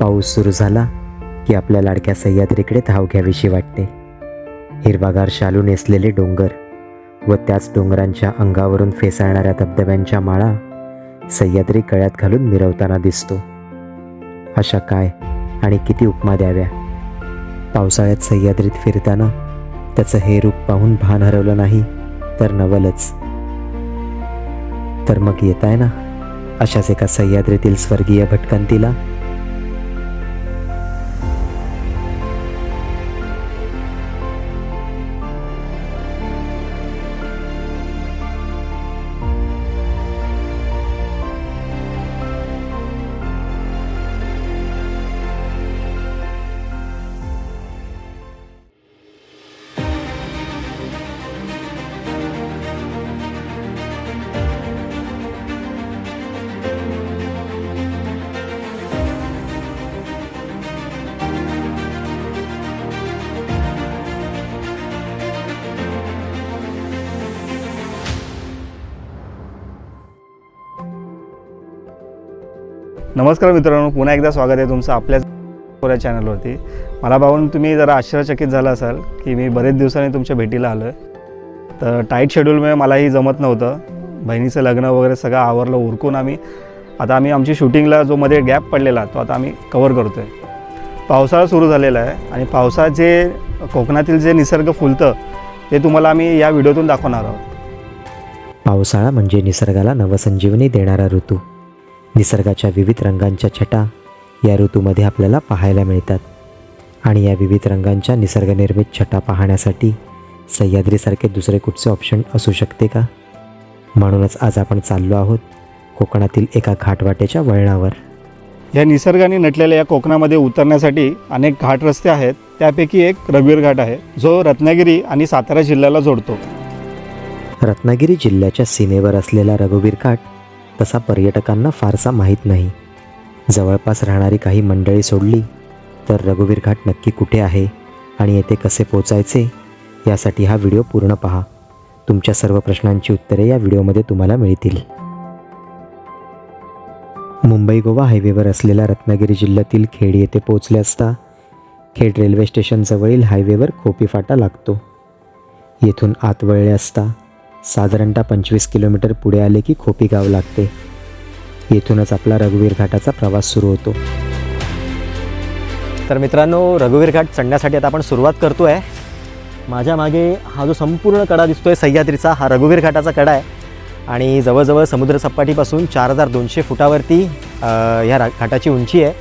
पाऊस सुरू झाला की आपल्या लाडक्या सह्याद्रीकडे धाव घ्यावीशी वाटते. हिरवागार शालू नेसलेले डोंगर व त्याच डोंगरांच्या अंगावरून फेसाळणाऱ्या धबधब्यांच्या माळा सह्याद्री कळ्यात घालून मिरवताना दिसतो. अशा काय आणि किती उपमा द्याव्या? पावसाळ्यात सह्याद्रीत फिरताना त्याचं हे रूप पाहून भान हरवलं नाही तर नवलच. तर मग येत आहे ना अशाच एका सह्याद्रीतील स्वर्गीय भटकंतीला? नमस्कार मित्रांनो पुन्हा एकदा स्वागत आहे तुमचं आपल्याच कोऱ्या चॅनलवरती. मला पाहून तुम्ही जरा आश्चर्यचकित झाला असाल की मी बरेच दिवसांनी तुमच्या भेटीला आलो आहे तर टाईट शेड्यूलमुळे मलाही जमत नव्हतं. बहिणीचं लग्न वगैरे सगळं आवरलं उरकून आम्ही आता आम्ही आमची शूटिंगला जो मध्ये गॅप पडलेला तो आता आम्ही कवर करतो आहे पावसाळा सुरू झालेला आहे आणि पावसाळ्यात जे कोकणातील जे निसर्ग फुलतं ते तुम्हाला आम्ही या व्हिडिओतून दाखवणार आहोत. पावसाळा म्हणजे निसर्गाला नवसंजीवनी देणारा ऋतू. निसर्गाच्या विविध रंगांच्या छटा या ऋतूमध्ये आपल्याला पाहायला मिळतात. आणि या विविध रंगांच्या निसर्गनिर्मित छटा पाहण्यासाठी सह्याद्रीसारखे दुसरे कुठचे ऑप्शन असू शकते का? म्हणूनच आज आपण चाललो आहोत कोकणातील एका घाटवाटेच्या वळणावर. या निसर्गाने नटलेल्या या कोकणामध्ये उतरण्यासाठी अनेक घाट रस्ते आहेत. त्यापैकी एक रघुवीर घाट आहे. जो रत्नागिरी आणि सातारा जिल्ह्याला जोडतो. रत्नागिरी जिल्ह्याच्या सीमेवर असलेला रघुवीर घाट तसा पर्यटकांना फारसा माहीत नाही. जवळपास राहणारी काही मंडळी सोडली तर रघुवीर घाट नक्की कुठे आहे आणि येथे कसे पोचायचे यासाठी हा व्हिडिओ पूर्ण पहा. तुमच्या सर्व प्रश्नांची उत्तरे या व्हिडिओमध्ये तुम्हाला मिळतील. मुंबई गोवा हायवेवर असलेल्या रत्नागिरी जिल्ह्यातील खेड येथे पोहोचले असता खेड रेल्वे स्टेशनजवळील हायवेवर खोपी फाटा लागतो. येथून आत वळले असता साधारणतः पंचवीस किलोमीटर पुढे आले की खोपी गाव लागते. येथूनच आपला रघुवीर घाटाचा प्रवास सुरू होतो. तर मित्रांनो रघुवीर घाट चढण्यासाठी आता आपण सुरुवात करतो आहे माझ्या मागे हा जो संपूर्ण कडा दिसतो आहे सह्याद्रीचा हा रघुवीर घाटाचा कडा आहे. आणि जवळजवळ समुद्रसपाटीपासून चार हजार दोनशे फुटावरती ह्या रा- घाटाची उंची आहे.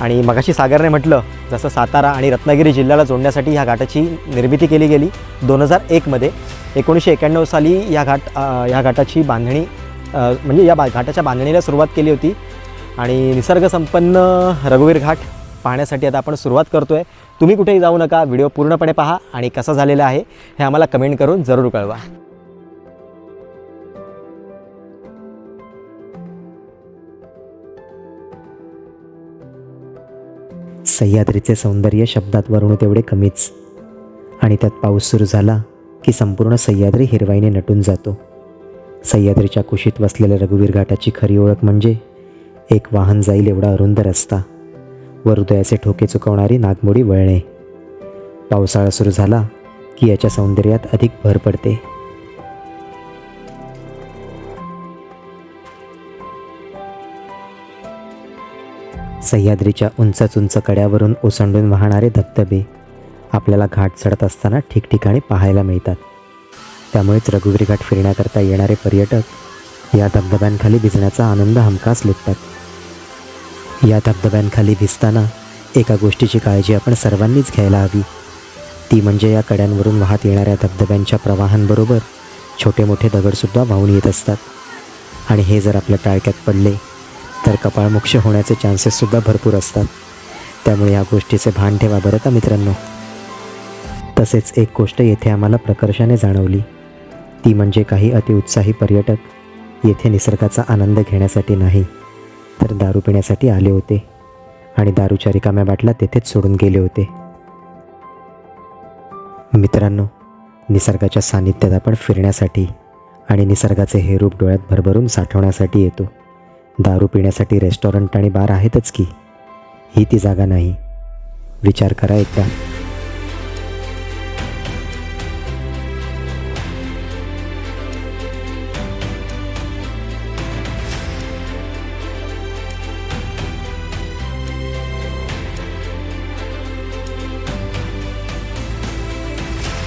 आणि मगाशी सागरने म्हटलं जसं सातारा आणि रत्नागिरी जिल्ह्याला जोडण्यासाठी ह्या घाटाची निर्मिती केली गेली दोन हजार एकमध्ये एकोणीसशे एक्याण्णव साली या घाट या घाटाची बांधणी म्हणजे या बा घाटाच्या बांधणीला सुरुवात केली होती. आणि निसर्गसंपन्न रघुवीर घाट पाहण्यासाठी आता आपण सुरुवात करतो आहे तुम्ही कुठेही जाऊ नका व्हिडिओ पूर्णपणे पहा आणि कसा झालेला आहे हे आम्हाला कमेंट करून जरूर कळवा. सह्याद्रीचे सौंदर्य शब्दात वरून तेवढे कमीच. आणि त्यात पाऊस सुरू झाला. की संपूर्ण सह्याद्री हिरवाईने नटून जातो. सह्याद्रीच्या कुशीत वसलेल्या रघुवीर घाटाची खरी ओळख म्हणजे एक वाहन जाईल एवढा अरुंद रस्ता. व हृदयाचे ठोके चुकवणारी नागमोडी वळणे. पावसाळा सुरू झाला की याच्या सौंदर्यात अधिक भर पडते. सह्याद्रीच्या उंच उंच कड्यावरून ओसंडून वाहणारे धबधबे आपल्याला घाट चढत असताना ठिकठिकाणी पाहायला मिळतात. त्यामुळेच रघुगिरी घाट फिरण्याकरता येणारे पर्यटक या धबधब्यांखाली भिजण्याचा आनंद हमखास लुटतात. या धबधब्यांखाली भिजताना एका गोष्टीची काळजी आपण सर्वांनीच घ्यायला हवी. ती म्हणजे या कड्यांवरून वाहत येणाऱ्या धबधब्यांच्या प्रवाहांबरोबर छोटे मोठे दगडसुद्धा वाहून येत असतात. आणि हे जर आपल्या टाळक्यात पडले तर कपाळमोक्ष होण्याचे चान्सेससुद्धा भरपूर असतात. त्यामुळे या गोष्टीचे भान ठेवा बरं का मित्रांनो? तसेच एक गोष्ट येथे आम्हाला प्रकर्षाने जाणवली. ती म्हणजे काही अतिउत्साही पर्यटक येथे निसर्गाचा आनंद घेण्यासाठी नाही तर दारू पिण्यासाठी आले होते आणि दारूच्या रिकाम्या बाटला तेथेच सोडून गेले होते. मित्रांनो निसर्गाच्या सानिध्यात आपण फिरण्यासाठी आणि निसर्गाचे हे रूप डोळ्यात भरभरून साठवण्यासाठी येतो. दारू पिण्यासाठी रेस्टॉरंट आणि बार आहेतच की? ही ती जागा नाही. विचार करा एकदा.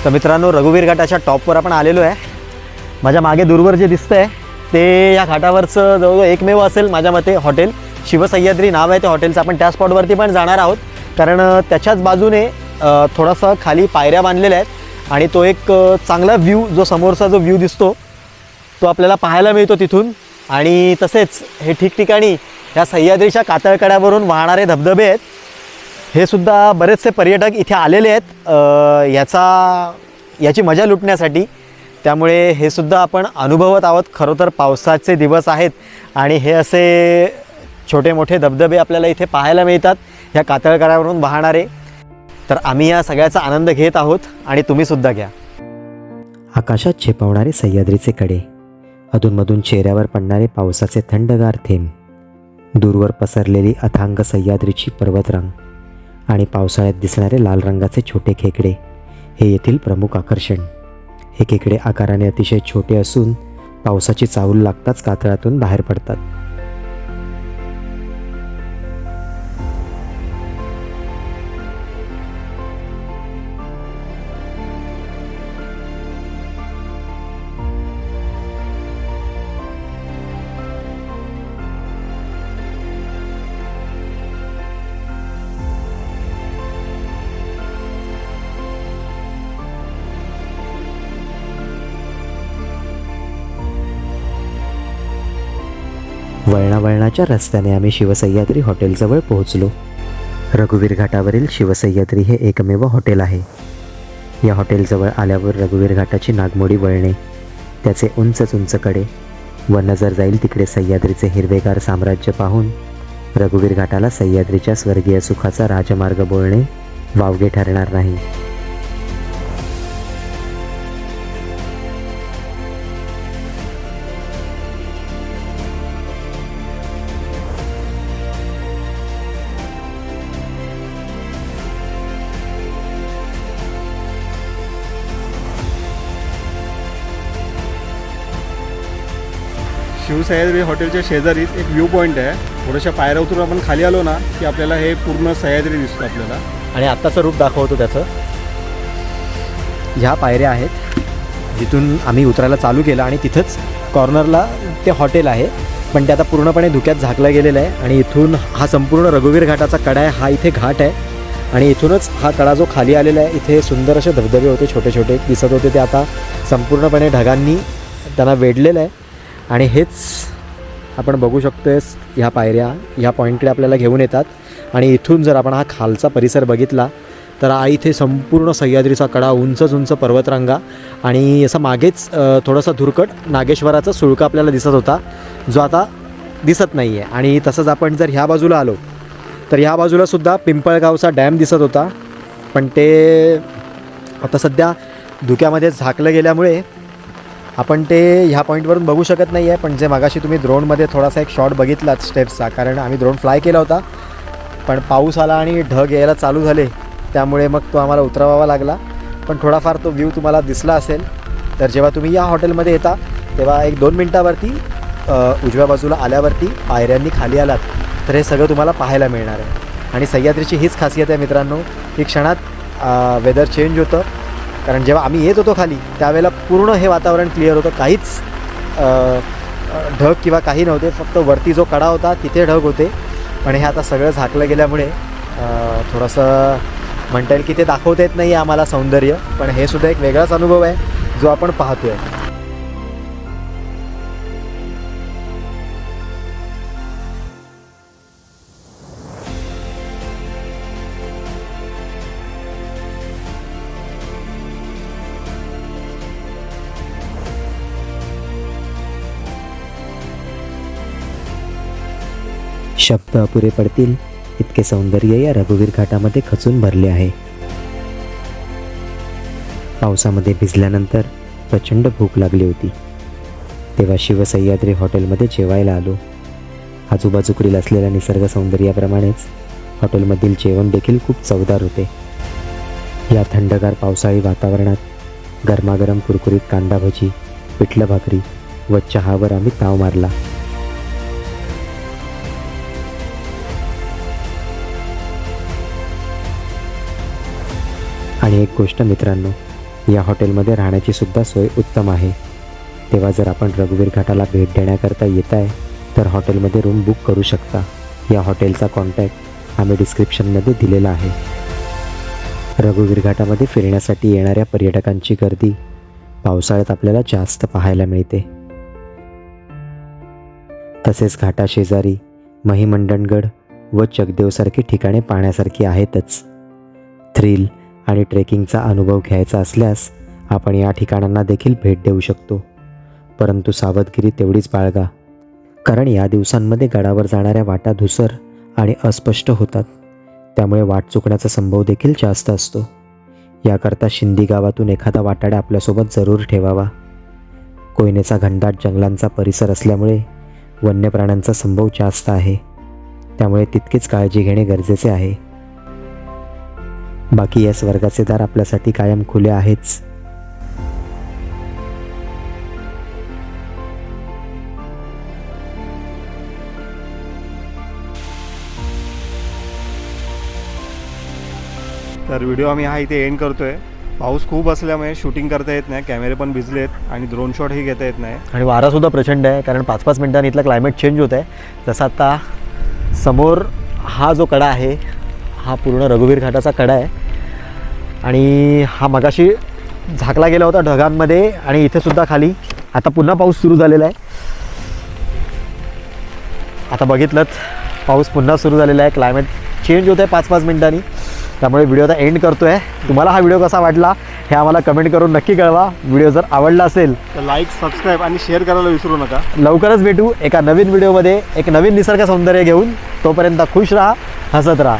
तर मित्रांनो रघुवीर घाटाच्या टॉपवर आपण आलेलो आहे. माझ्या मागे दूरवर जे दिसतं आहे ते या घाटावरचं जवळजवळ एकमेव असेल माझ्या मते हॉटेल. शिवसह्याद्री नाव आहे त्या हॉटेलचं. आपण त्या स्पॉटवरती पण जाणार आहोत. कारण त्याच्याच बाजूने थोडासा खाली पायऱ्या बांधलेल्या आहेत. आणि तो एक चांगला व्ह्यू जो समोरचा जो व्ह्यू दिसतो तो आपल्याला पाहायला मिळतो तिथून. आणि तसेच हे ठिकठिकाणी ह्या सह्याद्रीच्या कातळकड्यावरून वाहणारे धबधबे आहेत. हे सुद्धा बरेचसे पर्यटक इथे आलेले आहेत. याचा याची मजा लुटण्यासाठी. त्यामुळे हे सुद्धा आपण अनुभवत आहोत. खरं तर पावसाचे दिवस आहेत आणि हे असे छोटे मोठे धबधबे आपल्याला इथे पाहायला मिळतात ह्या कातळकरावरून वाहणारे. तर आम्ही या सगळ्याचा आनंद घेत आहोत आणि तुम्हीसुद्धा घ्या. आकाशात झेपावणारे सह्याद्रीचे कडे अधूनमधून चेहऱ्यावर पडणारे पावसाचे थंडगार थेंब दूरवर पसरलेली अथांग सह्याद्रीची पर्वतरांग. आणि पावसाळ्यात दिसणारे लाल रंगाचे छोटे खेकडे हे येथील प्रमुख आकर्षण. हे खेकडे आकाराने अतिशय छोटे असून पावसाची चावूल लागताच कातळातून बाहेर पडतात. वळणावळणाच्या रस्त्याने आम्ही शिवसह्याद्री हॉटेलजवळ पोहोचलो. रघुवीर घाटावरील शिवसह्याद्री हे एकमेव हॉटेल आहे. या हॉटेलजवळ आल्यावर रघुवीर घाटाची नागमोडी वळणे त्याचे उंच उंच कडे व नजर जाईल तिकडे सह्याद्रीचे हिरवेगार साम्राज्य पाहून रघुवीर घाटाला सह्याद्रीच्या स्वर्गीय सुखाचा राजमार्ग बोलणे वावगे ठरणार नाही. सह्याद्री हॉटेलच्या शेजारीच एक व्ह्यू पॉईंट आहे. थोड्याशा पायऱ्या उतरून आपण खाली आलो ना की आपल्याला हे पूर्ण सह्याद्री दिसतो आपल्याला. आणि आत्ताचं रूप दाखवतो त्याचं. ह्या पायऱ्या आहेत जिथून आम्ही उतरायला चालू केलं आणि तिथंच कॉर्नरला ते हॉटेल आहे. पण ते आता पूर्णपणे धुक्यात झाकलं गेलेलं आहे आणि इथून हा संपूर्ण रघुवीर घाटाचा कडा आहे हा इथे घाट आहे. आणि इथूनच हा कडा जो खाली आलेला आहे इथे सुंदर असे धबधबे होते छोटे छोटे दिसत होते ते आता संपूर्णपणे ढगांनी त्यांना वेढलेलं आहे. आणि हेच आपण बघू शकतो आहेस ह्या पायऱ्या ह्या पॉईंटकडे आपल्याला घेऊन येतात. आणि इथून जर आपण हा खालचा परिसर बघितला तर हा इथे संपूर्ण सह्याद्रीचा कडा उंचच उंच पर्वतरांगा आणि असं मागेच थोडासा धुरकट नागेश्वराचा सुळका आपल्याला दिसत होता जो आता दिसत नाही आहे आणि तसंच आपण जर ह्या बाजूला आलो तर ह्या बाजूलासुद्धा पिंपळगावचा डॅम दिसत होता. पण ते आता सध्या धुक्यामध्ये झाकलं गेल्यामुळे आपण ते ह्या पॉईंटवरून बघू शकत नाही आहे पण जे मगाशी तुम्ही द्रोणमध्ये थोडासा एक शॉट बघितलात स्टेप्सचा कारण आम्ही द्रोण फ्लाय केला होता पण पाऊस आला आणि ढग यायला चालू झाले त्यामुळे मग तो आम्हाला उतरवावा लागला. पण थोडाफार तो व्ह्यू तुम्हाला दिसला असेल तर जेव्हा तुम्ही या हॉटेलमध्ये येता तेव्हा एक दोन मिनटावरती उजव्या बाजूला आल्यावरती पायऱ्यांनी खाली आलात तर हे सगळं तुम्हाला पाहायला मिळणार आहे. आणि सह्याद्रीची हीच खासियत आहे मित्रांनो की क्षणात वेदर चेंज होतं कारण जेव्हा आम्ही येत होतो खाली त्यावेळेला पूर्ण हे वातावरण क्लिअर होतं. काहीच ढग किंवा काही नव्हते. फक्त वरती जो कडा होता तिथे ढग होते. पण हे आता सगळं झाकलं गेल्यामुळे थोडंसं म्हणता येईल की ते दाखवता येत नाही आहे आम्हाला सौंदर्य. पण हे सुद्धा एक वेगळाच अनुभव आहे जो आपण पाहतो आहे शब्द अपुरे पडतील. इतके सौंदर्य या रघुवीर घाटामध्ये खचून भरले आहे. पावसामध्ये भिजल्यानंतर प्रचंड भूक लागली होती. तेव्हा शिवसह्याद्री हॉटेलमध्ये जेवायला आलो. आजूबाजूकडील असलेल्या निसर्ग सौंदर्याप्रमाणेच हॉटेलमधील जेवण देखील खूप चवदार होते. या थंडगार पावसाळी वातावरणात गरमागरम कुरकुरीत कांदा भजी पिठलं भाकरी व चहावर आम्ही ताव मारला. आणि एक गोष्ट मित्रांनो या हॉटेलमध्ये राहण्याची सुद्धा सोय उत्तम आहे. तेव्हा जर आपण रघुवीर घाटाला भेट देण्याकरता येत आहे तर हॉटेलमध्ये रूम बुक करू शकता. या हॉटेलचा कॉन्टॅक्ट आम्ही डिस्क्रिप्शनमध्ये दिलेला आहे. रघुवीर घाटामध्ये फिरण्यासाठी येणाऱ्या पर्यटकांची गर्दी पावसाळ्यात आपल्याला जास्त पाहायला मिळते. तसेच घाटाशेजारी महिमंडणगड व चकदेवसारखी ठिकाणे पाहण्यासारखी आहेतच. थ्रिल आणि ट्रेकिंगचा अनुभव घ्यायचा असल्यास आपण या ठिकाणांना देखील भेट देऊ शकतो. परंतु सावधगिरी तेवढीच बाळगा. कारण या दिवसांमध्ये गडावर जाणाऱ्या वाटा धुसर आणि अस्पष्ट होतात. त्यामुळे वाट चुकण्याचा संभव देखील जास्त असतो. याकरता शिंदी गावातून एखादा वाटाडा आपल्यासोबत जरूर ठेवावा. कोयनेचा घनदाट जंगलांचा परिसर असल्यामुळे वन्य प्राण्यांचा संभव जास्त आहे. त्यामुळे तितकीच काळजी घेणे गरजेचे आहे. बाकी या स्वर्गाचे दार आपल्यासाठी कायम खुले आहेच. तर व्हिडिओ आम्ही हा इथे एंड करतो आहे पाऊस खूप असल्यामुळे शूटिंग करता येत नाही कॅमेरे पण भिजलेत आणि ड्रोन शॉटही घेता येत नाही. आणि वारासुद्धा प्रचंड आहे कारण पाच पाच मिनिटांनी इथलं क्लायमेट चेंज होत आहे जसं आता समोर हा जो कडा आहे हा पूर्ण रघुवीर घाटाचा कडा आहे. आणि हा मगाशी झाकला गेला होता ढगांमध्ये आणि इथे सुद्धा खाली. आता पुन्हा पाऊस सुरू झालेला आहे. आता बघितलं पाऊस पुन्हा सुरू झालेला आहे. क्लायमेट चेंज होत आहे पाच पाच मिनिटांनी. त्यामुळे व्हिडिओ आता एंड करतो आहे तुम्हाला हा व्हिडिओ कसा वाटला हे आम्हाला कमेंट करून नक्की कळवा. व्हिडिओ जर आवडला असेल तर लाईक सबस्क्राईब आणि शेअर करायला विसरू नका. लवकरच भेटू एका नवीन व्हिडिओमध्ये एक नवीन निसर्ग सौंदर्य घेऊन. तोपर्यंत खुश राहा हसत राहा.